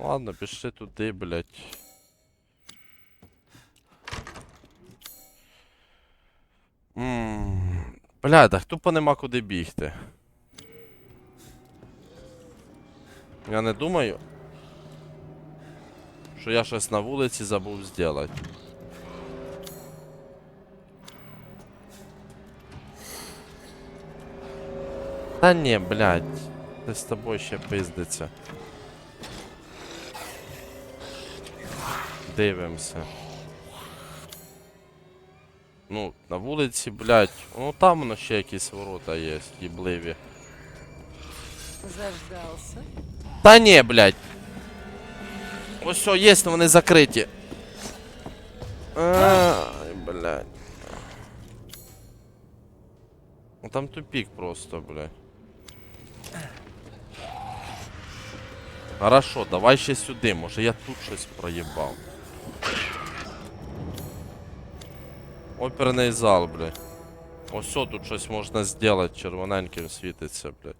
Ладно, пішли туди, блядь. Ммм. Бля, так тупо нема куди бігти. Я не думаю, що я щось на вулиці забув зробити. Та ні, блядь. Це з тобою ще пиздиться. Дивимося. Ну, на вулиці, блядь. Ну там воно ще якісь ворота є, їбливі. Заждался. Та ні, блядь. Ось що, є, но вони закриті. Ай, блядь. Ну там тупик просто, блядь. Хорошо, давай ще сюди, може я тут щось проїбав. Оперний зал, блядь. Ось тут щось можна зробити, червоненьким світиться, блядь.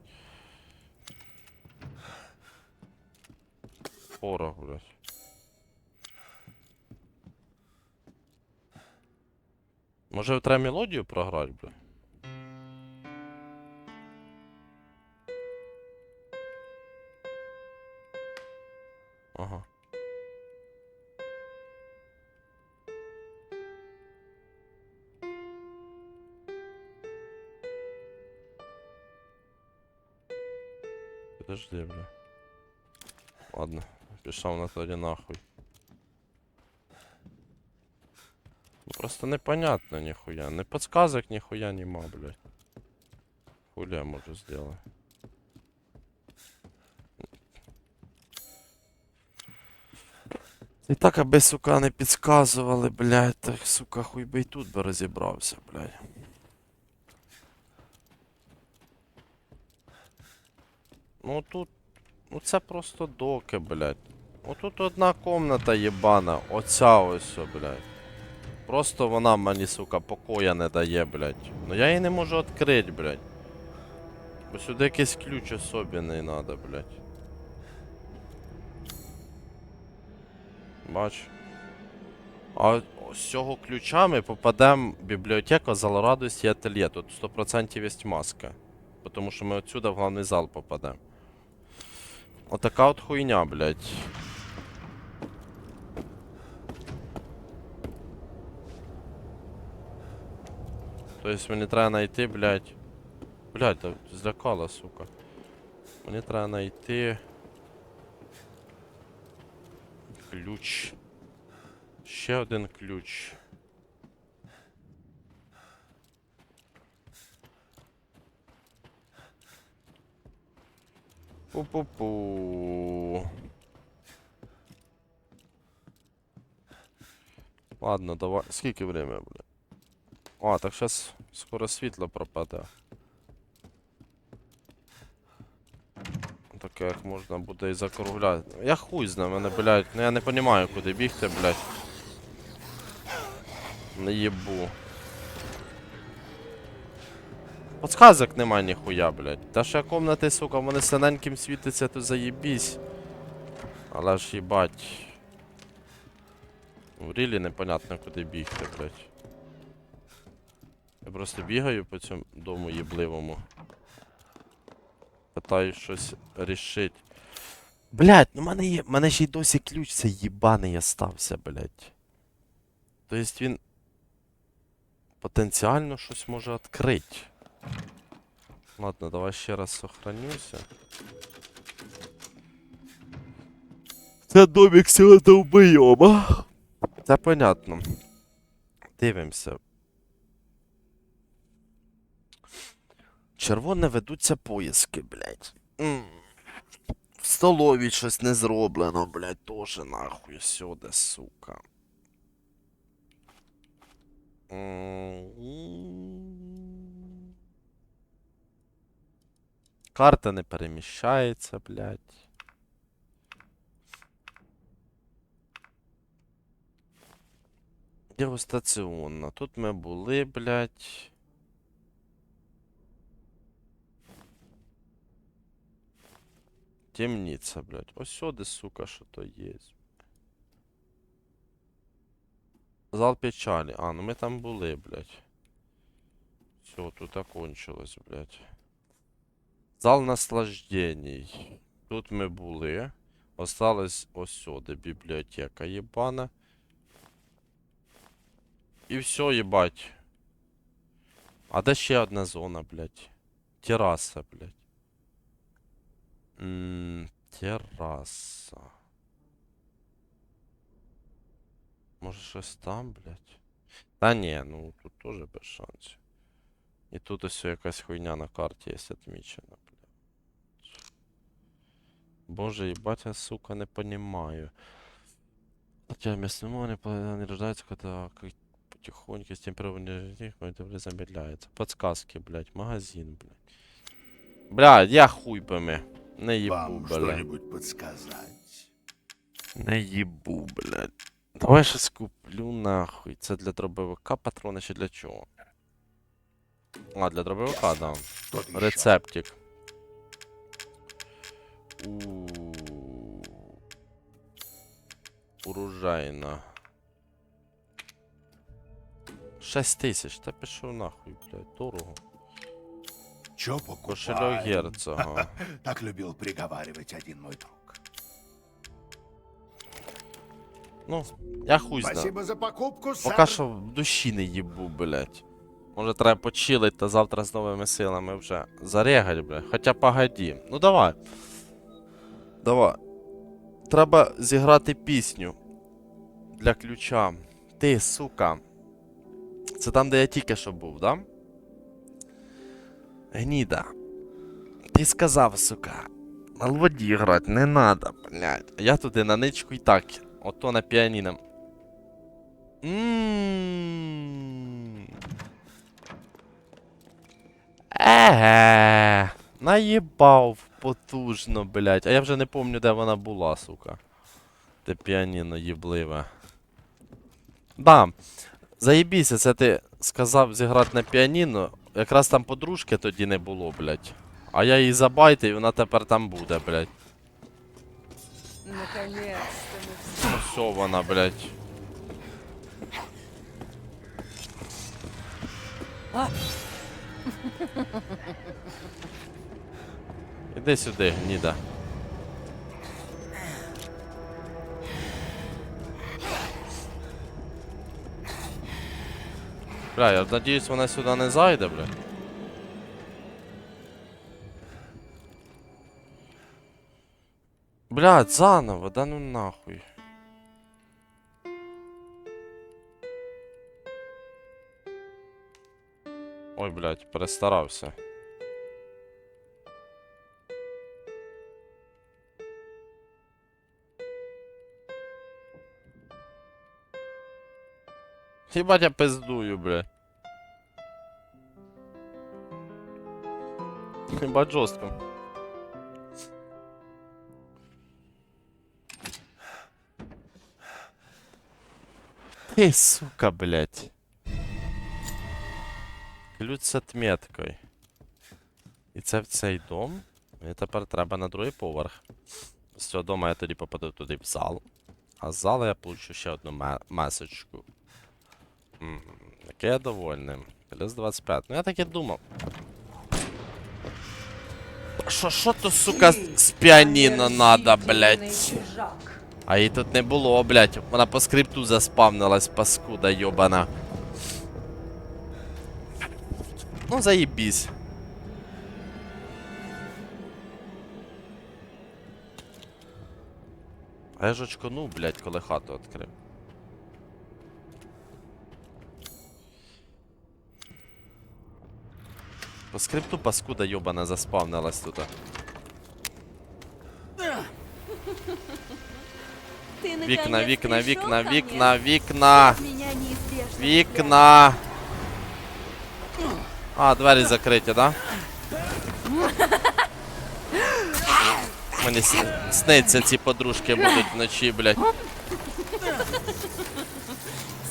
Порох, блядь. Може треба мелодію програти, блядь? Ладно, пішов на тоді нахуй. Ну, Просто непонятно ніхуя. Не подсказок ніхуя нема, блядь. Хуля можу сделать. І так, аби, сука, не підсказували, блядь, так, сука, хуй би й тут би розібрався, блядь. Ну тут, ну це просто доки, блядь. Отут одна комната єбана, оця ось, блядь. Просто вона мені, сука, покоя не дає, блядь. Ну я її не можу відкрити, блядь. Бо сюди якийсь ключ особенний надо, блядь. Бач. А з цього ключа ми попадемо в бібліотеку Залорадості Ательє. Тут 100% є маска. Тому що ми отсюда в главний зал попадемо. Отака от хуйня, блядь. Тобто мені треба знайти, блядь. Блядь, та злякала, сука. Мені треба знайти. Ключ. Ще один ключ. Пу-пу-пу. Ладно, давай. Скільки время, бля? А, так сейчас скоро світло пропаде. Таке як можна буде і закругляти. Я хуй знаю, мене, блядь, ну я не розумію, куди бігти, блядь. Не їбу. Подсказок нема ніхуя, блядь. Та ще комнати, сука, вони синеньким світиться, то заєбісь. Але ж їбать. В рілі непонятно куди бігти, блядь. Я просто бігаю по цьому дому їбливому. Питаю щось рішить. Блядь, ну мене є. мене ще й досі ключ цей їбаний остався, блядь. Тобто він потенціально щось може відкрити. Ладно, давай ще раз сохранюся. Це домик цього довбойома. Це понятно. Дивимося. Червоне ведуться поїздки, блядь. М. В столовій щось не зроблено, блядь, тоже нахуй сюди, сука. М. Карта не переміщається, блядь. Дегустаціонна. Тут ми були, блядь. Темниця, блядь. Ось сюди, сука, що то є. Зал печалі. А, ну ми там були, блядь. Все, тут окончилось, блядь. Зал наслаждений. Тут ми були. Осталось ось сюди бібліотека єбана. І все, їбать. А де ще одна зона, блядь? Тераса, блядь. М, тераса. Може щось там, блядь? Та ні, ну тут теж без шансів. І тут ось якась хуйня на карті є відмічена, блядь. Боже, ебать, я, сука, не понимаю. Хотя мясные они не рождаются, когда потихоньку с температурой это замедляется. Подсказки, блядь, магазин, блядь. Блядь, я хуй пойми. Не Вам блядь. что-нибудь подсказать? Не їбу, блядь. Давай щось куплю нахуй. Це для дробовика патрони чи для чого? А, для дробовика, да. Рецептик. У Урожайна. 6 тисяч, та пішов нахуй, блядь, дорого. Чё покупаем? Кошельок герцога. Так любил приговаривать один мой друг. Ну, я хуй знаю. Спасибо за покупку, сэр. Поки що в душі не їбу, блядь. Може треба почилить та завтра з новими силами вже зарегать, блядь. Хоча погоді. Ну давай. Давай. Треба зіграти пісню для ключа. Ти, сука. Це там, де я тільки що був, да? Гніда. Ти сказав, сука. На воді грати не надо, блядь. Я туди на ничку і так. Ото на піаніно. Ммм. Еге. Наїбав потужно, блядь. А я вже не помню, де вона була, сука. Те піаніно їбливе. Да. Заєбіся, це ти сказав зіграти на піаніно. Якраз там подружки тоді не було, блядь. А я її забайтив, і вона тепер там буде, блядь. Наконец-то мы Ну все вона, блядь. Іди сюди, гніда. Бля, я надіюсь, вона сюди не зайде, бля. Блядь, заново, да ну нахуй. Ой, блядь, перестарався. Хіба я пиздую, блядь. Хіба жорстко. Ти, сука, блядь. Ключ з отметкою. І це в цей дом. Мені тепер треба на другий поверх. З цього дому я тоді попаду туди в зал. А з зала я получу ще одну ме- месочку. Який я довольний. Плюс 25. Ну я так і думав. Що, що то, сука, з піаніно надо, блядь? А її тут не було, блядь. Вона по скрипту заспавнилась, паскуда йобана. Ну, заебись. А я ж очконув, блядь, коли хату відкрив. По скрипту паскуда йобана заспавнилась тут. Ты Вікна, наконец вікна, пришёл вікна, ко вікна, мне? вікна. Меня неизбежно Вікна. А, двері закриті, да? Мені с- сниться ці подружки будуть вночі, блядь. ждёт.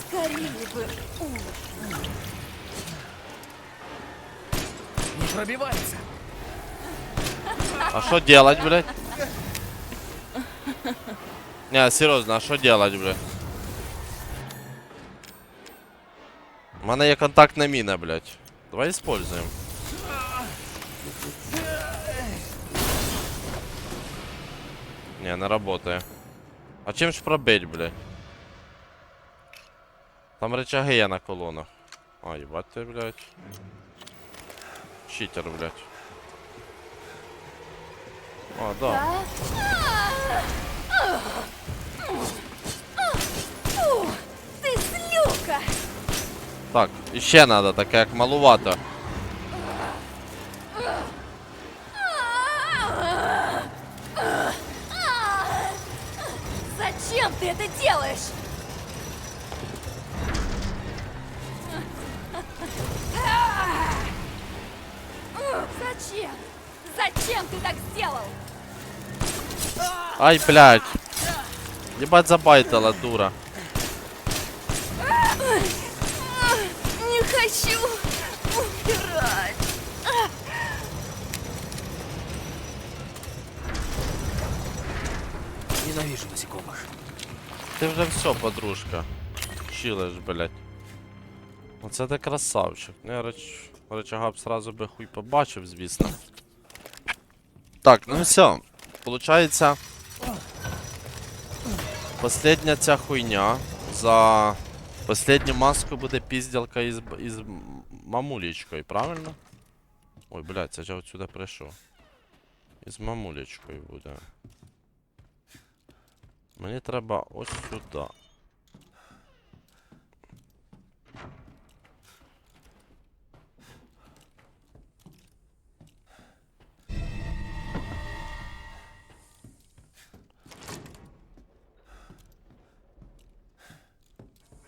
Скорее бы. пробивается. А що делать, блядь? Не, серйозно, а що делать, бля? У мене є контактна міна, блядь. Давай используем. Не, не работає. А чим ж пробить, блядь? Там рычаги є на колонах. А, їбать ти, блядь. Читер, блядь. О, да. Ти злюка! Так, іще надо, таке як малувато. Зачем ты это делаешь? Зачем? Зачем ты так сделал? Ай, блядь. Ебать забайтала, дура. Не хочу умирать. Ненавижу насекомых. Ти вже все, подружка. Чилиш, блядь. Оце ти красавчик. Ну, я реч... речага б сразу би хуй побачив, звісно. Так, ну все. Получається. Последня ця хуйня. За последню маску буде пізділка із, із мамулечкою, правильно? Ой, блядь, це я отсюда прийшов. Із мамулечкою буде. Мені треба ось сюди.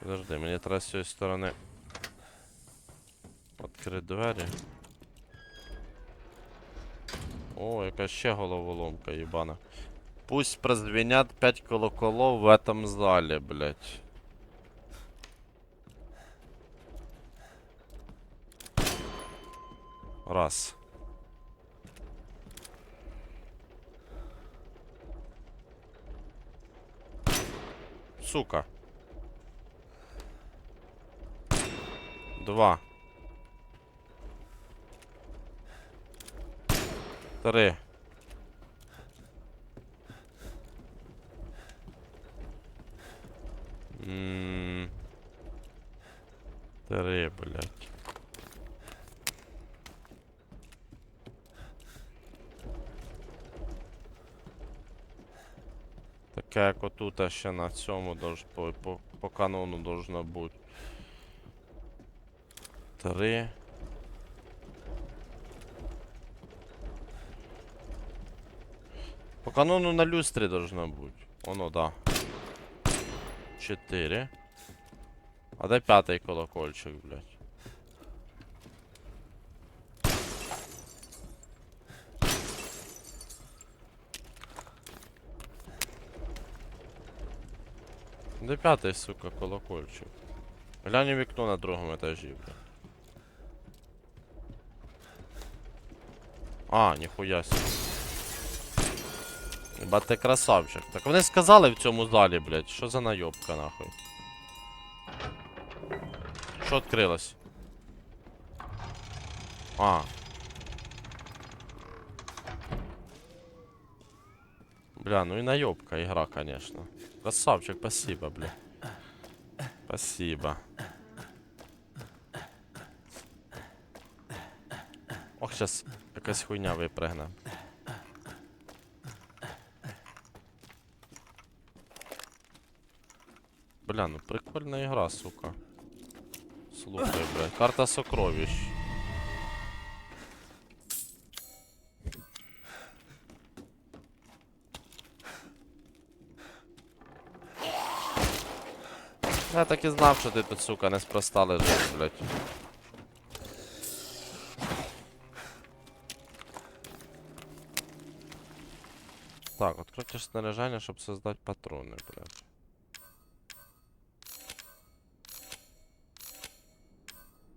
Подожди, мені треба з цієї сторони відкрити двері. О, яка ще головоломка, їбана. Пусть прозвенят пять колоколов в этом зале, блядь. Раз. Сука. Два. Три. М, Три, блядь. Таке, як отут ще на цьому по, по, по канону должно бути. Три. По канону на люстрі должно бути. Оно, да. 4. А де п'ятий колокольчик, блядь? Де п'ятий, сука, колокольчик? Глянь у вікно на другому етажі, блядь. А, ніхуя себе. Єба ти красавчик. Так вони сказали в цьому залі, блядь, що за найобка нахуй. Що відкрилось? А. Бля, ну и наебка игра, конечно. Красавчик, спасибо, бля. Спасибо. Сейчас якась хуйня випригне. Бля, ну прикольна игра, сука. Слухай, блядь. Карта сокровищ. Я так і знав, що ти тут, сука, неспроста лежиш, блядь. Так, откройте щоб создать патроны, блядь.